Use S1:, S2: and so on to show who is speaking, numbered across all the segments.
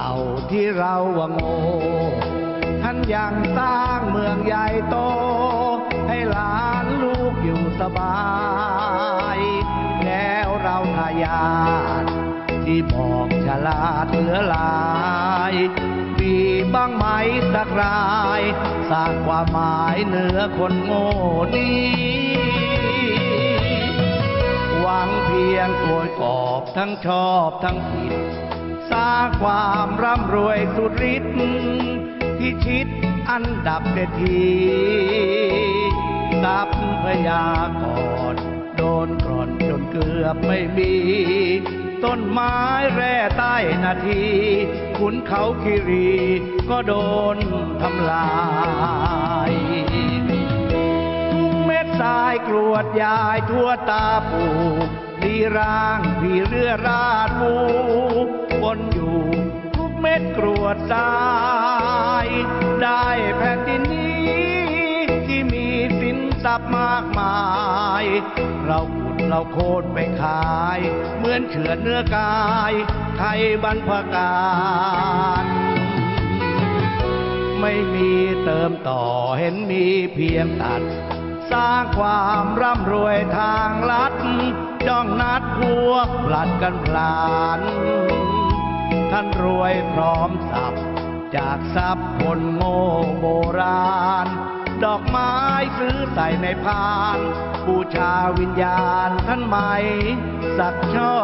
S1: เก่าที่เราว่าโง่ท่านยังสร้างเมืองใหญ่โต ให้หลานลูกอยู่สบาย แล้วเราทายาทที่บอกฉลาดเหลือหลายมีบ้างไหมสักรายสร้างความหมายเหนือคนโง่นี้หวังเพียงโกยกอบทั้งชอบทั้งผิด สร้าความร่ำรวยสุดฤทธิ์พิชิตอันดับเศรษฐีทรัพยากรโดนกร่อนจนเกือบไม่มี ต้นไม้แร่ใต้นาที ขุนเขาคิรีก็โดนทำลายทุกเม็ดทรายกรวดยายทั่วตาปูดีร่างพี่เรือราดมู บนอยู่ ทุกเม็ดกรวดทราย ได้แผ่นดินนี้ ที่มีสินทรัพย์มากมาย เราขุดเราโคตรไปขาย เหมือนเฉือนเนื้อกายไทยบรรพการไม่มีเติมต่อเห็นมีเพียงตัด สร้างความร่ำรวยทางลัดจ้องนัดพวกผลัดกันพลาน ท่านรวยพร้อมสับจากทรัพย์คนโง่โบราณ ดอกไม้ซื้อใส่ในพาน บูชาวิญญาณท่านใหม่สักช่อ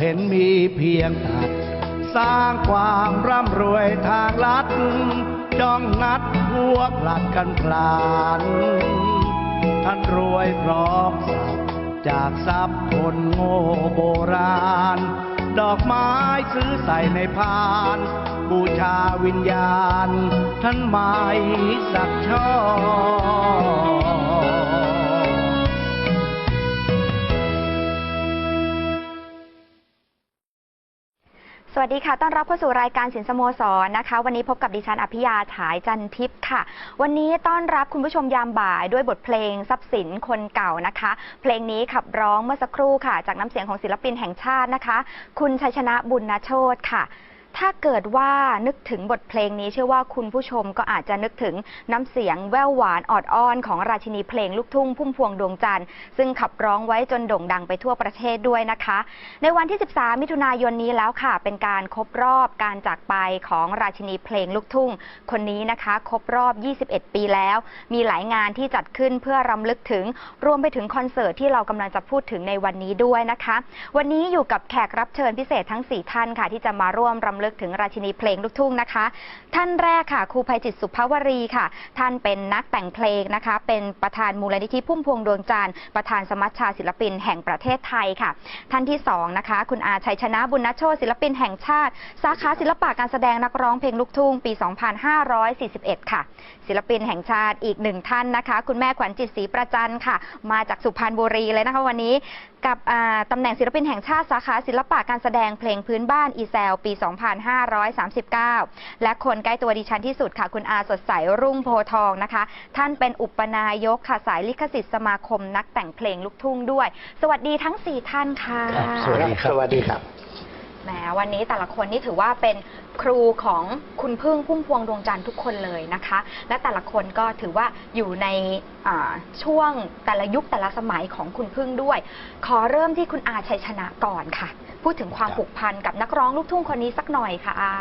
S1: เห็นมีเพียงตัด สร้างความร่ำรวยทางลัด จ้องนัดพวกหลัดกันพลานท่านรวยพร้อมสับจากทรัพย์คนโง่โบราณ ดอกไม้ซื้อใส่ในพาน บูชาวิญญาณ ท่านไม้สักช่อ
S2: สวัสดีค่ะ ต้อนรับเข้าสู่รายการสินสโมสรนะคะ วันนี้พบกับดิฉันอภิยาฉายจันทิพย์ค่ะ วันนี้ต้อนรับคุณผู้ชมยามบ่ายด้วยบทเพลงทรัพย์สินคนเก่านะคะ เพลงนี้ขับร้องเมื่อสักครู่ค่ะ จากน้ำเสียงของศิลปินแห่งชาตินะคะ คุณชัยชนะบุญนาโชตค่ะ ถ้าเกิดว่านึกถึงบทเพลงนี้เชื่อว่าคุณผู้ชมก็อาจจะนึกถึงน้ำเสียงแว่วหวานออดอ้อนของราชินีเพลงลูกทุ่งพุ่มพวงดวงจันทร์ซึ่งขับร้องไว้จนโด่งดังไปทั่วประเทศด้วยนะคะ ในวันที่ 13 มิถุนายนนี้แล้วค่ะ เป็นการครบรอบการจากไปของราชินีเพลงลูกทุ่ง คนนี้นะคะครบรอบ 21 ปีแล้ว มีหลายงานที่จัดขึ้นเพื่อรำลึกถึงรวมไปถึงคอนเสิร์ตที่เรากำลังจะพูดถึงในวันนี้ด้วยนะคะ วันนี้อยู่กับแขกรับเชิญพิเศษทั้ง 4 ท่านค่ะ ที่จะมาร่วมรำลึกถึงราชินีเพลงลูกทุ่งนะคะ ท่านแรกค่ะครูภัยจิตสุภาวรีค่ะ ท่านเป็นนักแต่งเพลงนะคะ เป็นประธานมูลนิธิพุ่มพวงดวงจันทร์ประธานสมัชชาศิลปินแห่งประเทศไทยค่ะ ท่านที่สองนะคะคุณอาชัยชนะบุญนโชติศิลปินแห่งชาติ สาขาศิลปะการแสดงนักร้องเพลงลูกทุ่งปี 2541 ค่ะ ศิลปินแห่งชาติอีกหนึ่งท่านนะคะ คุณแม่ขวัญจิตศรีประจันค่ะ มาจากสุพรรณบุรีเลยนะคะวันนี้กับตำแหน่งศิลปินแห่งชาติสาขาศิลปะการแสดงเพลงพื้นบ้านอีแซลปี 2 2539 และคนใกล้ตัวดิฉันที่สุดค่ะ คุณอาสดใสรุ่งโพธิ์ทองนะคะ ท่านเป็นอุปนายกค่ะสายลิขสิทธิ์สมาคมนักแต่งเพลงลูกทุ่งด้วย สวัสดีทั้ง 4 ท่านค่ะ
S1: ครับสวัสดีครับ
S3: สวัสดีครับ
S2: แหมวันนี้แต่ละคนนี่ถือว่าเป็นครูของคุณพึ่งพุ่มพวงดวงจันทร์ทุกคนเลยนะคะ และแต่ละคนก็ถือว่าอยู่ในอ่าช่วงแต่ละยุคแต่ละสมัยของคุณพึ่งด้วย ขอเริ่มที่คุณอาชัยชนะก่อนค่ะ พูดถึงความ
S1: ครับ
S2: ผูกพันกับนักร้องลูกทุ่งคนนี้สักหน่อยค่ะอา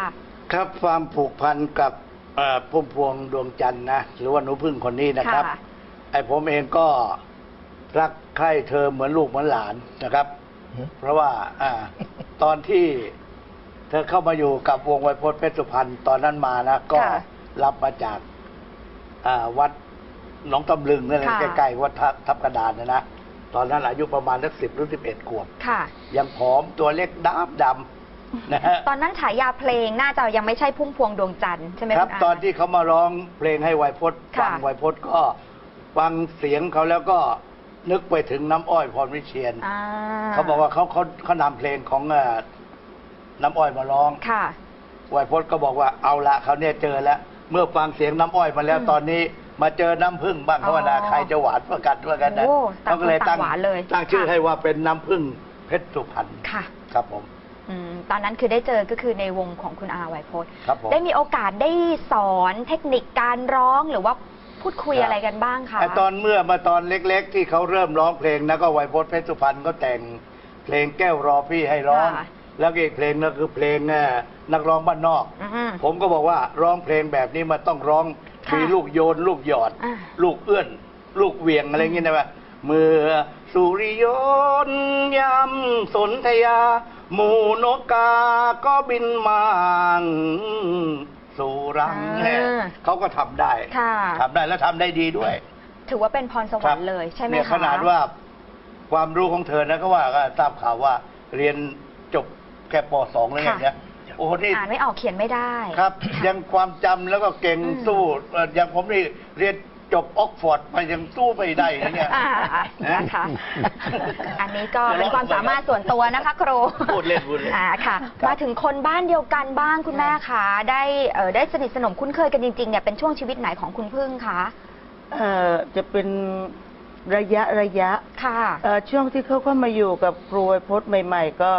S3: ครับความผูกพันกับเอ่อพุ่มพวงดวงจันทร์นะหรือว่าหนูพึ่งคนนี้นะครับ
S2: ค่ะ
S3: ไอ้ผมเองก็รักใคร่เธอเหมือนลูกเหมือนหลานนะครับ เพราะว่าอ่าตอนที่เธอเข้ามาอยู่กับวงไวยพจน์เพชรสุพรรณตอนนั้นมานะก็
S2: ค่ะ
S3: รับมาจากอ่าวัดหนองตำลึงนั่นแหละ
S2: ค่ะ
S3: ใกล้ๆวัดทับทับกระดานนะนะ ตอนนั้นอายุประมาณสักสิบหรือสิบเอ็ดขวบ
S2: ค่ะ
S3: ยังผอมตัวเล็กดำด
S1: นะฮะ
S2: ตอนนั้นฉายาเพลงน่าจะยังไม่ใช่พุ่มพวงดวงจันทร์ใช่ไหม
S1: ครับ
S2: ณา
S1: ตอนที่เขามาร้องเพลงให้ไวยพจน์
S2: ค่ะ
S1: ฟังไวยพจน์ก็ฟังเสียงเขาแล้วก็นึกไปถึงน้ำอ้อยพรวิเชียน
S2: อ่า
S1: เขาบอกว่าเขาเขาเขานำเพลงของเอ่อน้ำอ้อยมาร้อง
S2: ค่ะ
S1: ไวยพจน์ก็บอกว่าเอาละเขาเนี่ยเจอแล้ว เมื่อฟังเสียงน้ำอ้อยมาแล้ว
S2: อืม
S1: ตอนนี้ มาเจอน้ำผึ้งบ้างเขาว่านะ
S2: อ๋อ
S1: ใครจะหวานประกันว่ากันนะ
S2: โอ้ต่าง
S1: เขาก็เลย
S2: คน
S1: ตั้
S2: ต่างงหวานเลย
S1: ตั้งชื่อ
S2: ค่ะ
S1: ให้ว่าเป็นน้ำผึ้งเพชรสุพรรณ
S2: ค่ะ
S1: ครับผม
S2: อืมตอนนั้นคือได้เจอก็คือในวงของคุณอาไวยพจน์
S1: ครับผม
S2: ได้มีโอกาสได้สอนเทคนิคการร้องหรือว่าพูดคุย
S1: ครับ
S2: อะไรกันบ้างคะ
S1: ไอตอนเมื่อมาตอนเล็กๆ ที่เขาเริ่มร้องเพลงนะก็ไวยพจน์เพชรสุพรรณก็แต่งเพลงแก้วรอพี่ให้ร้อง
S2: ค่ะ
S1: แล้วก็อีกเพลงนึงคือเพลงเอ่อนักร้องบ้านนอก
S2: อืม
S1: ผมก็บอกว่าร้องเพลงแบบนี้มันต้องร้อง
S2: ค่ะ
S1: มีลูกโยน ลูกหยอด
S2: อ่า
S1: ลูกเอื้อน ลูกเหวียงอะไรอย่างเงี้ยนะว่าเมื่อสุริยนต์ยำสนธยา หมูนกกาก็บินมาสู่รัง
S2: อ่า
S1: เขาก็ทำได้
S2: ค่ะ
S1: ทำได้แล้วทำได้ดีด้วย
S2: ถือว่าเป็นพรสวรรค์เลยใช่ไหม
S1: เนี่ย
S2: คะ
S1: ขนาดว่าความรู้ของเธอนะก็ว่าก็ทราบข่าวว่าเรียนจบแค่ป .2 แล้วอย่างเงี้ย โอ้โหนี่
S2: อ่านไม่ออกเขียนไม่ได้
S1: ครับ ยังความจำแล้วก็เก่ง
S2: อืม
S1: สู้เอ่ออย่างผมนี่เรียนจบออกฟอร์ดไปยังสู้ไม่ได้นะเนี่ย
S2: อ่านะคะ อันนี้ก็เป็นความสามารถส่วนตัวนะคะครู
S1: พูดเล่นพูดเล่น
S2: อ่าค่ะ มาถึงคนบ้านเดียวกันบ้างคุณแม่คะได้เอ่อได้สนิทสนมคุ้นเคยกันจริงๆเนี่ยเป็นช่วงชีวิตไหนของคุณพึ่งคะ
S4: เอ่อจะเป็นระยะระยะ
S2: ค่ะ
S4: เอ่อช่วงที่เขาเข้ามาอยู่กับครูไวยพจน์ใหม่ ๆ ก็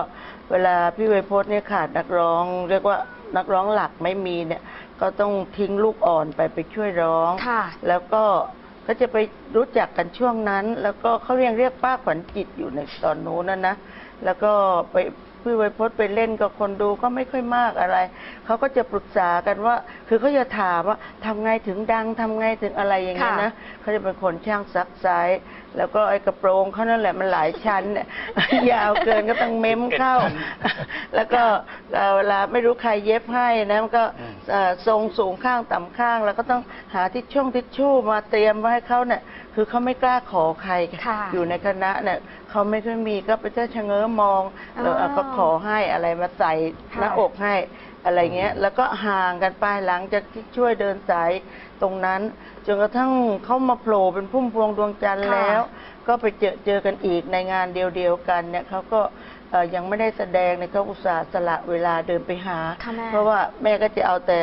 S4: เวลาพี่ไวยพจน์เนี่ยขาดนักร้อง เรียกว่านักร้องหลักไม่มีเนี่ย ก็ต้องทิ้งลูกอ่อนไปไปช่วยร้อง
S2: ค่ะ
S4: แล้วก็เขาจะไปรู้จักกันช่วงนั้น แล้วก็เขาเรียกเรียกป้าขวัญจิตอยู่ในตอนนู้นนะนะ แล้วก็ไป พี่ไวยพจน์ไปเล่นกับคนดูก็ไม่ค่อยมากอะไร เขาก็จะปรึกษากันว่า คือเขาจะถามว่าทำไงถึงดังทำไงถึงอะไรอย่างเงี้ย
S2: ค่ะ
S4: นะเขาจะเป็นคนช่างซักไซส์แล้วก็ไอ้กระโปรงเขานั่นแหละมันหลายชั้นเนี่ย ยาวเกินก็ต้องเม้มเข้า แล้วก็เอ่อเวลาไม่รู้ใครเย็บให้นะมันก็
S1: อืม
S4: เอ่อทรงสูงข้างต่ำข้าง แล้วก็ต้องหาทิชช่องทิชชู่มาเตรียมไว้ให้เขาเนี่ย คือเขาไม่กล้าขอใคร
S2: ค่ะ
S4: อยู่ในคณะเนี่ยเขาไม่ค่อยมีก็ไปเจ้าชะเง้อมองแล้ว
S2: อ๋อ
S4: ก็ขอให้อะไรมาใส่
S2: ค่ะ
S4: หน้าอกให้อะไรเงี้ย แล้วก็ห่างกันไปหลังจากที่ช่วยเดินสายตรงนั้นจนกระทั่งเขามาโผล่เป็นพุ่มพวงดวงจันทร์
S2: ค่ะ
S4: แล้ว ก็ไปเจอเจอกันอีกในงานเดียวๆกันเนี่ยเขาก็เอ่อยังไม่ได้แสดงเนี่ยเขาอุตส่าห์สละเวลาเดินไปหา
S2: ค่ะแม่
S4: เพราะว่าแม่ก็จะเอาแต่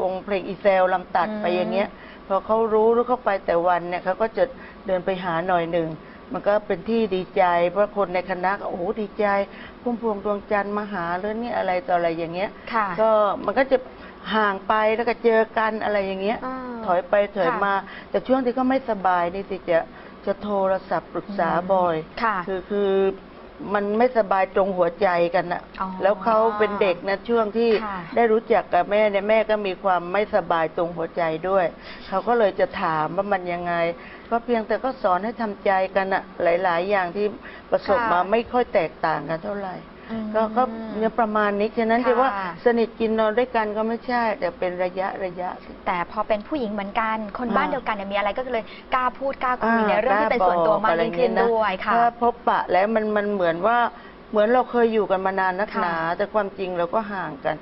S4: วงเพลงอีเซลลำตัดไป
S2: อืม
S4: อย่างเงี้ย พอเขารู้หรือเขาไปแต่วันเนี่ยเขาก็จะเดินไปหาหน่อยหนึ่งมันก็เป็นที่ดีใจ เพราะคนในคณะก็โอ้โหดีใจพุ่มพวงดวงจันทร์มาหาหรือเนี่ยอะไรต่ออะไรอย่างเงี้ย
S2: ค่ะ
S4: ก็มันก็จะห่างไปแล้วก็เจอกันอะไรอย่างเงี้ย
S2: อ่า
S4: ถอยไปถอย
S2: ค่ะ
S4: มา แต่ช่วงที่เขาไม่สบายนี่สิจะจะโทรศัพท์ปรึกษา
S2: อืม
S4: บ่อย
S2: ค่ะ
S4: คือคือ มันไม่สบายตรงหัวใจกันนะ
S2: อ๋อ
S4: แล้วเขาเป็นเด็กนะช่วงที่
S2: ค่ะ
S4: ได้รู้จักกับแม่เนี่ยแม่ก็มีความไม่สบายตรงหัวใจด้วย เขาก็เลยจะถามว่ามันยังไง ก็เพียงแต่ก็สอนให้ทำใจกันอะหลาย ๆ อย่างที่ประสบ
S2: ค่ะ
S4: มาไม่ค่อยแตกต่างกันเท่าไหร่
S2: อืม
S4: ก็ก็เนี่ยประมาณนี้ ฉะนั้น
S2: ค่ะ
S4: จะว่าสนิทกินนอนด้วยกันก็ไม่ใช่ แต่เป็นระยะระยะ
S2: แต่พอเป็นผู้หญิงเหมือนกัน คน
S4: อ่า
S2: บ้านเดียวกันเนี่ยมีอะไรก็เลยกล้าพูดกล้าคุยในเรื่องที่เป็น
S4: กล้
S2: ส่วนตัวมาก
S4: อะไร
S2: ยิ่งขึ้น
S4: เงี้
S2: ด้วยค่ะ
S4: ถ้าพบปะแล้วมันมันเหมือนว่าเหมือนเราเคยอยู่กันมานานนัก
S2: ค่ะ
S4: หนาแต่ความจริงเราก็ห่างกัน